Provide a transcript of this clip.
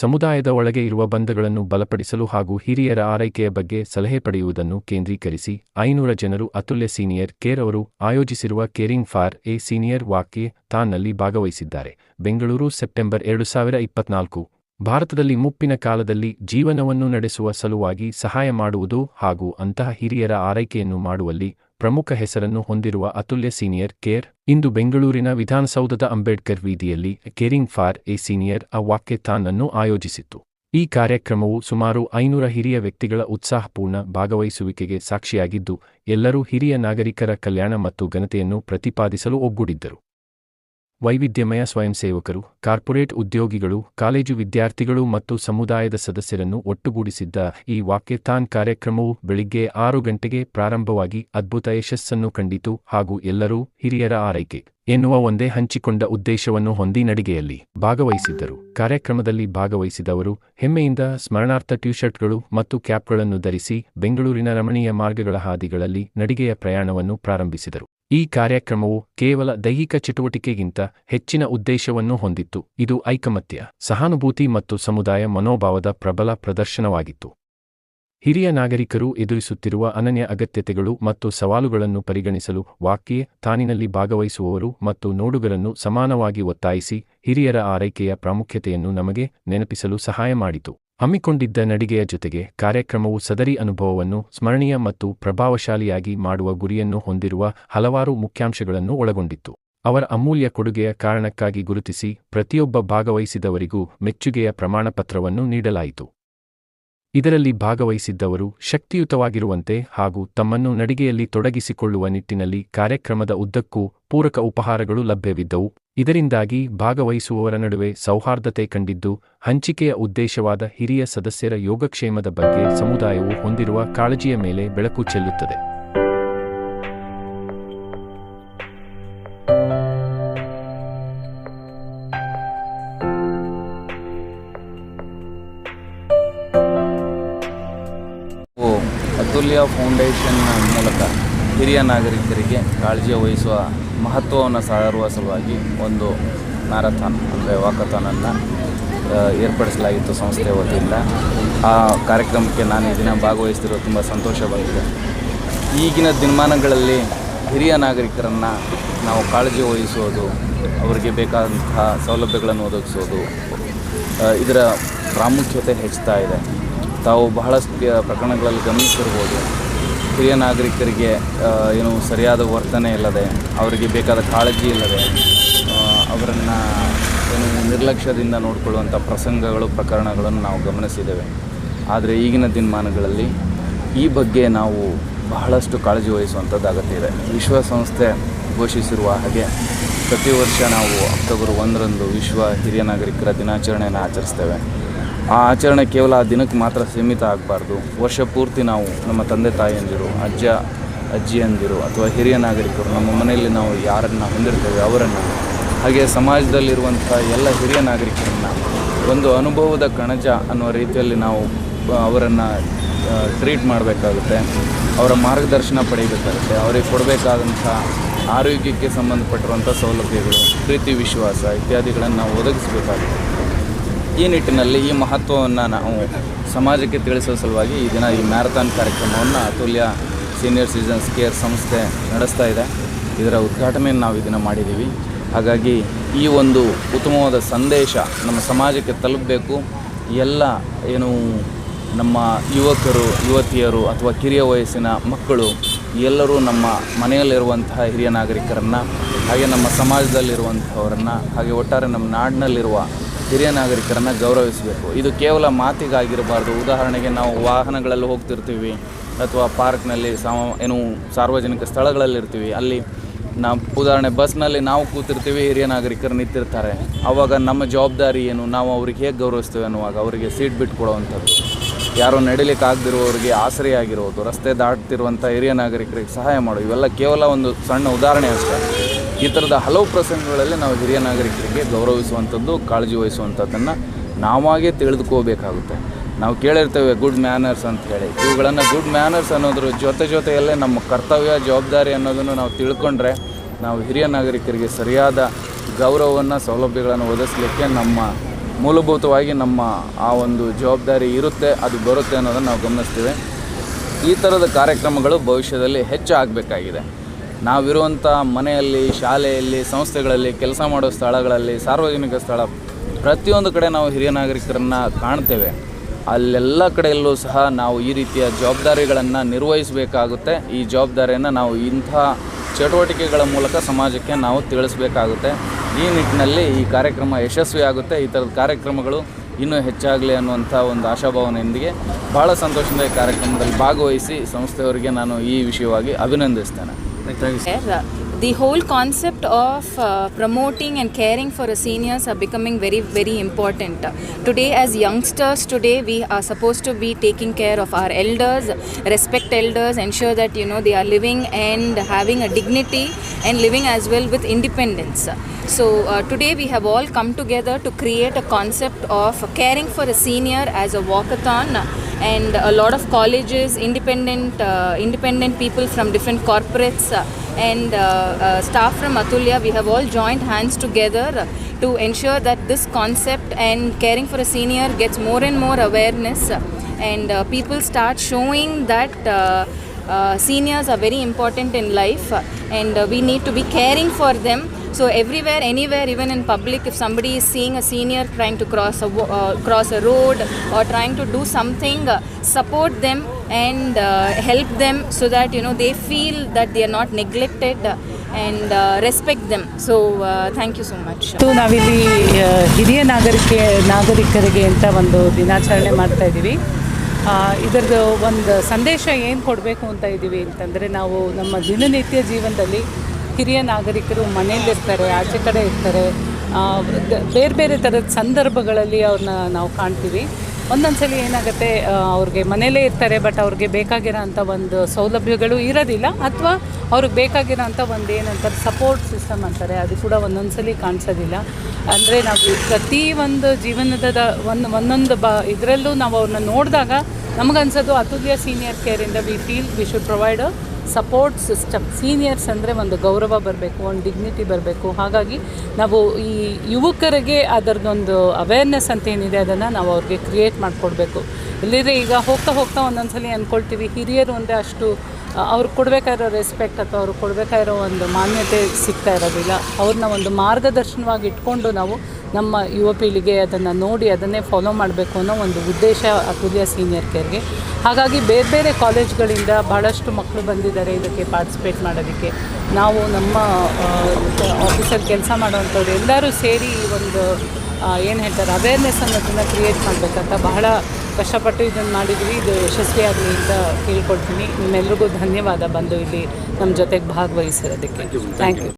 ಸಮುದಾಯದ ಒಳಗೆ ಇರುವ ಬಂಧಗಳನ್ನು ಬಲಪಡಿಸಲು ಹಾಗೂ ಹಿರಿಯರ ಆರೈಕೆಯ ಬಗ್ಗೆ ಸಲಹೆ ಪಡೆಯುವುದನ್ನು ಕೇಂದ್ರೀಕರಿಸಿ, ಐನೂರ ಜನರು ಅತುಲ್ಯ ಸೀನಿಯರ್ ಕೇರ್ ಅವರು ಆಯೋಜಿಸಿರುವ ಕೇರಿಂಗ್ ಫಾರ್ ಎ ಸೀನಿಯರ್ ವಾಕ್ಯ ತಾನ್ನಲ್ಲಿ ಭಾಗವಹಿಸಿದ್ದಾರೆ. ಬೆಂಗಳೂರು, ಸೆಪ್ಟೆಂಬರ್ ಎರಡು ಸಾವಿರ ಇಪ್ಪತ್ನಾಲ್ಕು. ಭಾರತದಲ್ಲಿ ಮುಪ್ಪಿನ ಕಾಲದಲ್ಲಿ ಜೀವನವನ್ನು ನಡೆಸುವ ಸಲುವಾಗಿ ಸಹಾಯ ಮಾಡುವುದು ಹಾಗೂ ಅಂತಹ ಹಿರಿಯರ ಆರೈಕೆಯನ್ನು ಮಾಡುವಲ್ಲಿ ಪ್ರಮುಖ ಹೆಸರನ್ನು ಹೊಂದಿರುವ ಅತುಲ್ಯ ಸೀನಿಯರ್ ಕೇರ್. ಇಂದು ಬೆಂಗಳೂರಿನ ವಿಧಾನಸೌಧದ Ambedkar ವೀದಿಯಲ್ಲಿ caring for a senior uh walkathon ಅನ್ನು ಆಯೋಜಿಸಿತ್ತು. ಈ ಕಾರ್ಯಕ್ರಮವು ಸುಮಾರು ಐನೂರ ಹಿರಿಯ ವ್ಯಕ್ತಿಗಳ ಉತ್ಸಾಹಪೂರ್ಣ ಭಾಗವಹಿಸುವಿಕೆಗೆ ಸಾಕ್ಷಿಯಾಗಿದ್ದು, ಎಲ್ಲರೂ ಹಿರಿಯ ನಾಗರಿಕರ ಕಲ್ಯಾಣ ಮತ್ತು ಘನತೆಯನ್ನು ಪ್ರತಿಪಾದಿಸಲು ಒಗ್ಗೂಡಿದ್ದರು. ವೈವಿಧ್ಯಮಯ ಸ್ವಯಂಸೇವಕರು, ಕಾರ್ಪೊರೇಟ್ ಉದ್ಯೋಗಿಗಳು, ಕಾಲೇಜು ವಿದ್ಯಾರ್ಥಿಗಳು ಮತ್ತು ಸಮುದಾಯದ ಸದಸ್ಯರನ್ನು ಒಟ್ಟುಗೂಡಿಸಿದ್ದ ಈ ವಾಕ್ಯಥಾನ್ ಕಾರ್ಯಕ್ರಮವು ಬೆಳಿಗ್ಗೆ ಆರು ಗಂಟೆಗೆ ಪ್ರಾರಂಭವಾಗಿ ಅದ್ಭುತ ಯಶಸ್ಸನ್ನು ಕಂಡಿತು ಹಾಗೂ ಎಲ್ಲರೂ ಹಿರಿಯರ ಆರೈಕೆ. ಎನ್ನುವ ಒಂದೇ ಹಂಚಿಕೊಂಡ ಉದ್ದೇಶವನ್ನು ಹೊಂದಿ ನಡಿಗೆಯಲ್ಲಿ ಭಾಗವಹಿಸಿದ್ದರು. ಕಾರ್ಯಕ್ರಮದಲ್ಲಿ ಭಾಗವಹಿಸಿದವರು ಹೆಮ್ಮೆಯಿಂದ ಸ್ಮರಣಾರ್ಥ ಟ್ಯೂಷರ್ಟ್ಗಳು ಮತ್ತು ಕ್ಯಾಪ್ಗಳನ್ನು ಧರಿಸಿ ಬೆಂಗಳೂರಿನ ರಮಣೀಯ ಮಾರ್ಗಗಳ ಹಾದಿಗಳಲ್ಲಿ ನಡಿಗೆಯ ಪ್ರಯಾಣವನ್ನು ಪ್ರಾರಂಭಿಸಿದರು. ಈ ಕಾರ್ಯಕ್ರಮವು ಕೇವಲ ದೈಹಿಕ ಚಟುವಟಿಕೆಗಿಂತ ಹೆಚ್ಚಿನ ಉದ್ದೇಶವನ್ನು ಹೊಂದಿತ್ತು. ಇದು ಐಕಮತ್ಯ, ಸಹಾನುಭೂತಿ ಮತ್ತು ಸಮುದಾಯ ಮನೋಭಾವದ ಪ್ರಬಲ ಪ್ರದರ್ಶನವಾಗಿತ್ತು. ಹಿರಿಯ ನಾಗರಿಕರು ಎದುರಿಸುತ್ತಿರುವ ಅನನ್ಯ ಅಗತ್ಯತೆಗಳು ಮತ್ತು ಸವಾಲುಗಳನ್ನು ಪರಿಗಣಿಸಲು ವಾಕ್ಯೆ ತಾನಿನಲ್ಲಿ ಭಾಗವಹಿಸುವವರು ಮತ್ತು ನೋಡುಗರನ್ನು ಸಮಾನವಾಗಿ ಒತ್ತಾಯಿಸಿ ಹಿರಿಯರ ಆರೈಕೆಯ ಪ್ರಾಮುಖ್ಯತೆಯನ್ನು ನಮಗೆ ನೆನಪಿಸಲು ಸಹಾಯ ಮಾಡಿತು. ಹಮ್ಮಿಕೊಂಡಿದ್ದ ನಡಿಗೆಯ ಜೊತೆಗೆ ಕಾರ್ಯಕ್ರಮವು ಸದರಿ ಅನುಭವವನ್ನು ಸ್ಮರಣೀಯ ಮತ್ತು ಪ್ರಭಾವಶಾಲಿಯಾಗಿ ಮಾಡುವ ಗುರಿಯನ್ನು ಹೊಂದಿರುವ ಹಲವಾರು ಮುಖ್ಯಾಂಶಗಳನ್ನು ಒಳಗೊಂಡಿತ್ತು. ಅವರ ಅಮೂಲ್ಯ ಕೊಡುಗೆಯ ಕಾರಣಕ್ಕಾಗಿ ಗುರುತಿಸಿ ಪ್ರತಿಯೊಬ್ಬ ಭಾಗವಹಿಸಿದವರಿಗೂ ಮೆಚ್ಚುಗೆಯ ಪ್ರಮಾಣಪತ್ರವನ್ನು ನೀಡಲಾಯಿತು. ಇದರಲ್ಲಿ ಭಾಗವಹಿಸಿದ್ದವರು ಶಕ್ತಿಯುತವಾಗಿರುವಂತೆ ಹಾಗೂ ತಮ್ಮನ್ನು ನಡಿಗೆಯಲ್ಲಿ ತೊಡಗಿಸಿಕೊಳ್ಳುವ ನಿಟ್ಟಿನಲ್ಲಿ ಕಾರ್ಯಕ್ರಮದ ಉದ್ದಕ್ಕೂ ಪೂರಕ ಉಪಹಾರಗಳು ಲಭ್ಯವಿದ್ದವು. ಇದರಿಂದಾಗಿ ಭಾಗವಹಿಸುವವರ ನಡುವೆ ಸೌಹಾರ್ದತೆ ಕಂಡಿದ್ದು, ಹಂಚಿಕೆಯ ಉದ್ದೇಶವಾದ ಹಿರಿಯ ಸದಸ್ಯರ ಯೋಗಕ್ಷೇಮದ ಬಗ್ಗೆ ಸಮುದಾಯವು ಹೊಂದಿರುವ ಕಾಳಜಿಯ ಮೇಲೆ ಬೆಳಕು ಚೆಲ್ಲುತ್ತದೆ. ಅತುಲ್ಯ ಫೌಂಡೇಶನ್ ಮೂಲಕ ಹಿರಿಯ ನಾಗರಿಕರಿಗೆ ಕಾಳಜಿ ವಹಿಸುವ ಮಹತ್ವವನ್ನು ಸಾರುವ ಸಲುವಾಗಿ ಒಂದು ಮ್ಯಾರಥಾನ್, ಅಂದರೆ ವಾಕಥಾನನ್ನು ಏರ್ಪಡಿಸಲಾಗಿತ್ತು ಸಂಸ್ಥೆಯ ವತಿಯಿಂದ. ಆ ಕಾರ್ಯಕ್ರಮಕ್ಕೆ ನಾನು ಈ ದಿನ ಭಾಗವಹಿಸ್ತಿರೋ ತುಂಬ ಸಂತೋಷವಾಗಿದೆ ಈಗಿನ ದಿನಮಾನಗಳಲ್ಲಿ ಹಿರಿಯ ನಾಗರಿಕರನ್ನು ನಾವು ಕಾಳಜಿ ವಹಿಸೋದು, ಅವರಿಗೆ ಬೇಕಾದಂತಹ ಸೌಲಭ್ಯಗಳನ್ನು ಒದಗಿಸೋದು ಇದರ ಪ್ರಾಮುಖ್ಯತೆ ಹೆಚ್ಚುತ್ತಾ ಇದೆ. ತಾವು ಬಹಳಷ್ಟು ಪ್ರಕರಣಗಳಲ್ಲಿ ಗಮನಿಸಿರ್ಬೋದು. ಹಿರಿಯ ನಾಗರಿಕರಿಗೆ ಏನು ಸರಿಯಾದ ವರ್ತನೆ ಇಲ್ಲದೆ, ಅವರಿಗೆ ಬೇಕಾದ ಕಾಳಜಿ ಇಲ್ಲದೆ ಅವರನ್ನು ಏನು ನಿರ್ಲಕ್ಷ್ಯದಿಂದ ನೋಡಿಕೊಳ್ಳುವಂಥ ಪ್ರಸಂಗಗಳು, ಪ್ರಕರಣಗಳನ್ನು ನಾವು ಗಮನಿಸಿದ್ದೇವೆ. ಆದರೆ ಈಗಿನ ದಿನಮಾನಗಳಲ್ಲಿ ಈ ಬಗ್ಗೆ ನಾವು ಬಹಳಷ್ಟು ಕಾಳಜಿ ವಹಿಸುವಂಥದ್ದು ಅಗತ್ಯ ಇದೆ. ವಿಶ್ವಸಂಸ್ಥೆ ಘೋಷಿಸಿರುವ ಹಾಗೆ ಪ್ರತಿ ವರ್ಷ ನಾವು ಅಕ್ಟೋಬರ್ ಒಂದರಂದು ವಿಶ್ವ ಹಿರಿಯ ನಾಗರಿಕರ ದಿನಾಚರಣೆಯನ್ನು ಆಚರಿಸ್ತೇವೆ. ಆ ಆಚರಣೆ ಕೇವಲ ಆ ದಿನಕ್ಕೆ ಮಾತ್ರ ಸೀಮಿತ ಆಗಬಾರ್ದು. ವರ್ಷ ಪೂರ್ತಿ ನಾವು ನಮ್ಮ ತಂದೆ ತಾಯಿಯಂದಿರು, ಅಜ್ಜ, ಅಜ್ಜಿಯಂದಿರು ಅಥವಾ ಹಿರಿಯ ನಾಗರಿಕರು ನಮ್ಮ ಮನೆಯಲ್ಲಿ ನಾವು ಯಾರನ್ನು ಹೊಂದಿರ್ತೇವೆ ಅವರನ್ನು. ಹಾಗೆ ಸಮಾಜದಲ್ಲಿರುವಂಥ ಎಲ್ಲ ಹಿರಿಯ ನಾಗರಿಕರನ್ನು ಒಂದು ಅನುಭವದ ಕಣಜ ಅನ್ನುವ ರೀತಿಯಲ್ಲಿ ನಾವು ಅವರನ್ನು ಟ್ರೀಟ್ ಮಾಡಬೇಕಾಗುತ್ತೆ. ಅವರ ಮಾರ್ಗದರ್ಶನ ಪಡೆಯಬೇಕಾಗುತ್ತೆ. ಅವರಿಗೆ ಕೊಡಬೇಕಾದಂಥ ಆರೋಗ್ಯಕ್ಕೆ ಸಂಬಂಧಪಟ್ಟಿರುವಂಥ ಸೌಲಭ್ಯಗಳು, ಪ್ರೀತಿ, ವಿಶ್ವಾಸ ಇತ್ಯಾದಿಗಳನ್ನು ನಾವು ಒದಗಿಸಬೇಕಾಗುತ್ತೆ. ಈ ನಿಟ್ಟಿನಲ್ಲಿ ಈ ಮಹತ್ವವನ್ನು ನಾವು ಸಮಾಜಕ್ಕೆ ತಿಳಿಸುವ ಸಲುವಾಗಿ ಈ ದಿನ ಈ ಮ್ಯಾರಥಾನ್ ಕಾರ್ಯಕ್ರಮವನ್ನು ಅತುಲ್ಯ ಸೀನಿಯರ್ ಸಿಟಿಸನ್ಸ್ ಕೇರ್ ಸಂಸ್ಥೆ ನಡೆಸ್ತಾ ಇದೆ. ಇದರ ಉದ್ಘಾಟನೆಯನ್ನು ನಾವು ಇದನ್ನು ದಿನ ಮಾಡಿದ್ದೀವಿ. ಹಾಗಾಗಿ ಈ ಒಂದು ಉತ್ತಮವಾದ ಸಂದೇಶ ನಮ್ಮ ಸಮಾಜಕ್ಕೆ ತಲುಪಬೇಕು. ಎಲ್ಲ ಏನು ನಮ್ಮ ಯುವಕರು, ಯುವತಿಯರು ಅಥವಾ ಕಿರಿಯ ವಯಸ್ಸಿನ ಮಕ್ಕಳು, ಎಲ್ಲರೂ ನಮ್ಮ ಮನೆಯಲ್ಲಿರುವಂತಹ ಹಿರಿಯ ನಾಗರಿಕರನ್ನು, ಹಾಗೆ ನಮ್ಮ ಸಮಾಜದಲ್ಲಿರುವಂಥವರನ್ನು ಹಾಗೆ ಒಟ್ಟಾರೆ ನಮ್ಮ ನಾಡಿನಲ್ಲಿರುವ ಹಿರಿಯ ನಾಗರಿಕರನ್ನು ಗೌರವಿಸಬೇಕು. ಇದು ಕೇವಲ ಮಾತಿಗಾಗಿರಬಾರ್ದು. ಉದಾಹರಣೆಗೆ ನಾವು ವಾಹನಗಳಲ್ಲಿ ಹೋಗ್ತಿರ್ತೀವಿ ಅಥವಾ ಪಾರ್ಕ್ನಲ್ಲಿ ಸಾ ಏನು ಸಾರ್ವಜನಿಕ ಸ್ಥಳಗಳಲ್ಲಿರ್ತೀವಿ. ಅಲ್ಲಿ ನಾವು ಉದಾಹರಣೆ ಬಸ್ನಲ್ಲಿ ನಾವು ಕೂತಿರ್ತೀವಿ, ಹಿರಿಯ ನಾಗರಿಕರು ನಿಂತಿರ್ತಾರೆ. ಆವಾಗ ನಮ್ಮ ಜವಾಬ್ದಾರಿ ಏನು? ನಾವು ಅವ್ರಿಗೆ ಹೇಗೆ ಗೌರವಿಸ್ತೇವೆ ಅನ್ನುವಾಗ ಅವರಿಗೆ ಸೀಟ್ ಬಿಟ್ಟು ಕೊಡುವಂಥದ್ದು. ಯಾರೋ ನಡಿಲಿಕ್ಕೆ ಆಗದಿರುವವರಿಗೆ ಆಸರೆ ಆಗಿರೋದು ರಸ್ತೆ ದಾಟ್ತಿರುವಂಥ ಹಿರಿಯ ನಾಗರಿಕರಿಗೆ ಸಹಾಯ ಮಾಡೋದು ಇವೆಲ್ಲ ಕೇವಲ ಒಂದು ಸಣ್ಣ ಉದಾಹರಣೆ ಅಷ್ಟೇ. ಈ ಥರದ ಹಲವು ಪ್ರಸಂಗಗಳಲ್ಲಿ ನಾವು ಹಿರಿಯ ನಾಗರಿಕರಿಗೆ ಗೌರವಿಸುವಂಥದ್ದು, ಕಾಳಜಿ ವಹಿಸುವಂಥದ್ದನ್ನು ನಾವಾಗೇ ತಿಳಿದುಕೋಬೇಕಾಗುತ್ತೆ. ನಾವು ಕೇಳಿರ್ತೇವೆ ಗುಡ್ ಮ್ಯಾನರ್ಸ್ ಅಂತ ಹೇಳಿ. ಇವುಗಳನ್ನು ಗುಡ್ ಮ್ಯಾನರ್ಸ್ ಅನ್ನೋದ್ರ ಜೊತೆ ಜೊತೆಯಲ್ಲೇ ನಮ್ಮ ಕರ್ತವ್ಯ, ಜವಾಬ್ದಾರಿ ಅನ್ನೋದನ್ನು ನಾವು ತಿಳ್ಕೊಂಡ್ರೆ ನಾವು ಹಿರಿಯ ನಾಗರಿಕರಿಗೆ ಸರಿಯಾದ ಗೌರವವನ್ನು, ಸೌಲಭ್ಯಗಳನ್ನು ಒದಗಿಸ್ಲಿಕ್ಕೆ ನಮ್ಮ ಮೂಲಭೂತವಾಗಿ ನಮ್ಮ ಆ ಒಂದು ಜವಾಬ್ದಾರಿ ಇರುತ್ತೆ, ಅದು ಬರುತ್ತೆ ಅನ್ನೋದನ್ನು ನಾವು ಗಮನಿಸ್ತೀವಿ. ಈ ಥರದ ಕಾರ್ಯಕ್ರಮಗಳು ಭವಿಷ್ಯದಲ್ಲಿ ಹೆಚ್ಚು ಆಗಬೇಕಾಗಿದೆ ನಾವಿರುವಂಥ ಮನೆಯಲ್ಲಿ, ಶಾಲೆಯಲ್ಲಿ, ಸಂಸ್ಥೆಗಳಲ್ಲಿ, ಕೆಲಸ ಮಾಡೋ ಸ್ಥಳಗಳಲ್ಲಿ, ಸಾರ್ವಜನಿಕ ಸ್ಥಳ, ಪ್ರತಿಯೊಂದು ಕಡೆ ನಾವು ಹಿರಿಯ ನಾಗರಿಕರನ್ನು ಕಾಣ್ತೇವೆ. ಅಲ್ಲೆಲ್ಲ ಕಡೆಯಲ್ಲೂ ಸಹ ನಾವು ಈ ರೀತಿಯ ಜವಾಬ್ದಾರಿಗಳನ್ನು ನಿರ್ವಹಿಸಬೇಕಾಗುತ್ತೆ. ಈ ಜವಾಬ್ದಾರಿಯನ್ನು ನಾವು ಇಂಥ ಚಟುವಟಿಕೆಗಳ ಮೂಲಕ ಸಮಾಜಕ್ಕೆ ನಾವು ತಿಳಿಸಬೇಕಾಗುತ್ತೆ. ಈ ನಿಟ್ಟಿನಲ್ಲಿ ಈ ಕಾರ್ಯಕ್ರಮ ಯಶಸ್ವಿಯಾಗುತ್ತೆ. ಈ ಥರದ ಕಾರ್ಯಕ್ರಮಗಳು ಇನ್ನೂ ಹೆಚ್ಚಾಗಲಿ ಅನ್ನುವಂಥ ಒಂದು ಆಶಾಭಾವನೆಯೊಂದಿಗೆ ಭಾಳ ಸಂತೋಷದಿಂದ ಈ ಕಾರ್ಯಕ್ರಮದಲ್ಲಿ ಭಾಗವಹಿಸಿ ಸಂಸ್ಥೆಯವರಿಗೆ ನಾನು ಈ ವಿಷಯವಾಗಿ ಅಭಿನಂದಿಸ್ತೇನೆ. There, the whole concept of uh, promoting and caring for seniors are becoming very very important. Today as youngsters today we are supposed to be taking care of our elders respect elders ensure that you know they are living and having a dignity and living as well with independence. So uh, today we have all come together to create a concept of caring for a senior as a walkathon and a lot of colleges independent uh, independent people from different corporates uh, and uh, uh, staff from atulya we have all joined hands together to ensure that this concept and caring for a senior gets more and more awareness. And people start showing that seniors are very important in life and we need to be caring for them so everywhere anywhere even in public if somebody is seeing a senior trying to cross a uh, cross a road or trying to do something uh, support them and uh, help them so that you know they feel that they are not neglected and uh, respect them so uh, thank you so much ಇವತ್ತು ನಾವಿಲ್ಲಿ ಹಿರಿಯ ನಾಗರಿಕೆ ನಾಗರಿಕರಿಗೆ ಅಂತ ಒಂದು ದಿನಾಚರಣೆ ಮಾಡ್ತಾ ಇದ್ದೀವಿ ಇದರದ್ದು ಒಂದು ಸಂದೇಶ ಏನು ಕೊಡಬೇಕು ಅಂತ ಇದ್ದೀವಿ ಅಂತಂದರೆ ನಾವು ನಮ್ಮ ದಿನನಿತ್ಯ ಜೀವನದಲ್ಲಿ ಹಿರಿಯ ನಾಗರಿಕರು ಮನೆಯಲ್ಲಿರ್ತಾರೆ ಆಚೆ ಕಡೆ ಇರ್ತಾರೆ ಬೇರೆ ಬೇರೆ ಥರದ ಸಂದರ್ಭಗಳಲ್ಲಿ ಅವ್ರನ್ನ ನಾವು ಕಾಣ್ತೀವಿ. ಒಂದೊಂದು ಸಲ ಏನಾಗುತ್ತೆ ಅವ್ರಿಗೆ ಮನೇಲೇ ಇರ್ತಾರೆ, ಬಟ್ ಅವ್ರಿಗೆ ಬೇಕಾಗಿರೋ ಅಂಥ ಒಂದು ಸೌಲಭ್ಯಗಳು ಇರೋದಿಲ್ಲ, ಅಥವಾ ಅವ್ರಿಗೆ ಬೇಕಾಗಿರೋ ಅಂಥ ಒಂದು ಏನಂತಾರೆ ಸಪೋರ್ಟ್ ಸಿಸ್ಟಮ್ ಅಂತಾರೆ, ಅದು ಕೂಡ ಒಂದೊಂದು ಸಲ ಕಾಣಿಸೋದಿಲ್ಲ. ಅಂದರೆ ನಾವು ಪ್ರತಿ ಒಂದು ಜೀವನದ ಒಂದು, ಒಂದೊಂದು ಬ, ಇದರಲ್ಲೂ ನಾವು ಅವ್ರನ್ನ ನೋಡಿದಾಗ ನಮಗನ್ಸೋದು ಅತುಲ್ಯ senior ಕೇರಿಂದ we feel we should provide support system seniors ಅಂದರೆ ಒಂದು ಗೌರವ ಬರಬೇಕು, ಒಂದು ಡಿಗ್ನಿಟಿ ಬರಬೇಕು. ಹಾಗಾಗಿ ನಾವು ಈ ಯುವಕರಿಗೆ ಅದರದೊಂದು ಅವೇರ್ನೆಸ್ ಅಂತ ಏನಿದೆ, ಅದನ್ನು ನಾವು ಅವ್ರಿಗೆ ಕ್ರಿಯೇಟ್ ಮಾಡಿಕೊಡ್ಬೇಕು. ಇಲ್ಲಿದ್ರೆ ಈಗ ಹೋಗ್ತಾ ಹೋಗ್ತಾ ಒಂದೊಂದು ಸಲ ಅಂದ್ಕೊಳ್ತೀವಿ ಹಿರಿಯರು ಅಂದರೆ ಅಷ್ಟು ಅವ್ರು ಕೊಡಬೇಕಾಗಿರೋ ರೆಸ್ಪೆಕ್ಟ್ ಅಥವಾ ಅವ್ರು ಕೊಡಬೇಕಾಗಿರೋ ಒಂದು ಮಾನ್ಯತೆ ಸಿಗ್ತಾ ಇರೋದಿಲ್ಲ. ಅವ್ರನ್ನ ಒಂದು ಮಾರ್ಗದರ್ಶನವಾಗಿ ಇಟ್ಕೊಂಡು ನಾವು ನಮ್ಮ ಯುವ ಪೀಳಿಗೆ ಅದನ್ನು ನೋಡಿ ಅದನ್ನೇ ಫಾಲೋ ಮಾಡಬೇಕು ಅನ್ನೋ ಒಂದು ಉದ್ದೇಶ ಅತುಲ್ಯ ಸೀನಿಯರ್ ಕೇರ್ಗೆ ಹಾಗಾಗಿ ಬೇರೆ ಬೇರೆ ಕಾಲೇಜ್ಗಳಿಂದ ಭಾಳಷ್ಟು ಮಕ್ಕಳು ಬಂದಿದ್ದಾರೆ ಇದಕ್ಕೆ ಪಾರ್ಟಿಸಿಪೇಟ್ ಮಾಡೋದಕ್ಕೆ. ನಾವು ನಮ್ಮ ಆಫೀಸಲ್ಲಿ ಕೆಲಸ ಮಾಡೋವಂಥವ್ರು ಎಲ್ಲರೂ ಸೇರಿ ಈ ಒಂದು ಏನು ಹೇಳ್ತಾರೆ ಅವೇರ್ನೆಸ್ ಅನ್ನೋದನ್ನು ಕ್ರಿಯೇಟ್ ಮಾಡಬೇಕಂತ ಬಹಳ ಕಷ್ಟಪಟ್ಟು ಇದನ್ನು ಮಾಡಿದ್ವಿ. ಇದು ಯಶಸ್ವಿಯಾಗಲಿ ಅಂತ ಕೇಳ್ಕೊಳ್ತೀನಿ. ನಿಮ್ಮೆಲ್ರಿಗೂ ಧನ್ಯವಾದ ಬಂದು ಇಲ್ಲಿ ನಮ್ಮ ಜೊತೆಗೆ ಭಾಗವಹಿಸಿರೋದಕ್ಕೆ. Thank you